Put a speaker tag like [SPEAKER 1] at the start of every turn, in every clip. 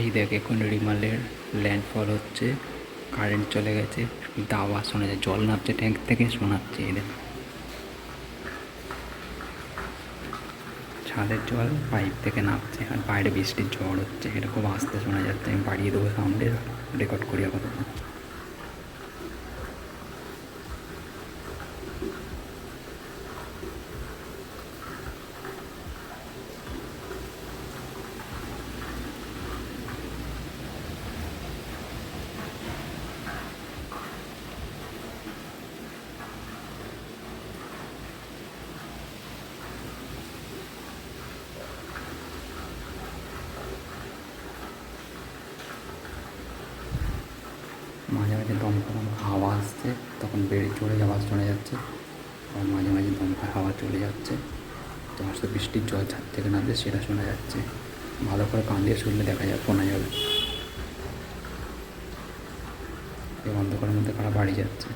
[SPEAKER 1] এই দেখ, এখন রিমালের ল্যান্ডফল হচ্ছে কারেন্ট চলে গেছে কিন্তু আওয়াজ শোনা যায় জল নামছে ট্যাঙ্ক থেকে শোনাচ্ছে, এই দেখ। ছাদের জল পাইপ থেকে নামছে, আর বাইরে বৃষ্টির ঝড় হচ্ছে, এটা খুব আস্তে শোনা যাচ্ছে, আমি বাড়িয়ে দেবো সাউন্ডে রেকর্ড করি আপাতত। মাঝে দমকা দমকা হাওয়া আসছে, তখন বেড়ে চড়ে আওয়াজ চলে যাচ্ছে। আর মাঝে মাঝে দমকা হাওয়া চলে যাচ্ছে। তো আসতে বৃষ্টির জল ছাদ থেকে নামছে সেটা শোনা যাচ্ছে। ভালো করে কান দিয়ে শুনলে দেখা যাবে শোনা যাবে। এই অন্ধকারের মধ্যে কারা বাড়ি যাচ্ছে?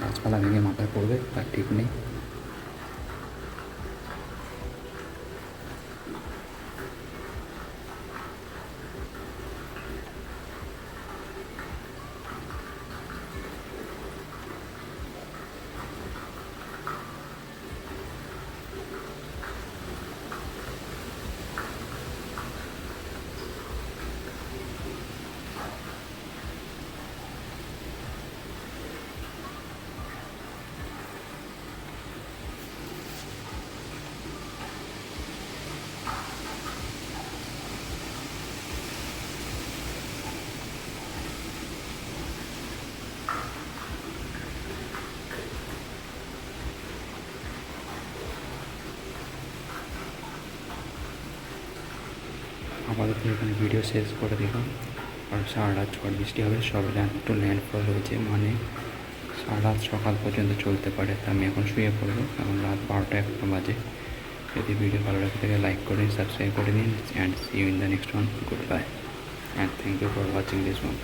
[SPEAKER 1] গাছপালা ভেঙে মাথায় পড়বে, তার ঠিক নেই। আপাতত এখানে ভিডিও শেষ করে দিলাম। কারণ সারা রাত ঝড় বৃষ্টি হবে সব একটু ল্যান্ডফল হয়েছে মানে সারা রাত সকাল পর্যন্ত চলতে পারে। তা আমি এখন শুয়ে পড়ব। এখন রাত বারোটা একটা বাজে। যদি ভিডিও ভালো লাগে থাকে লাইক করে সাবস্ক্রাইব করে নিন and see you in the next one goodbye and thank you for watching this one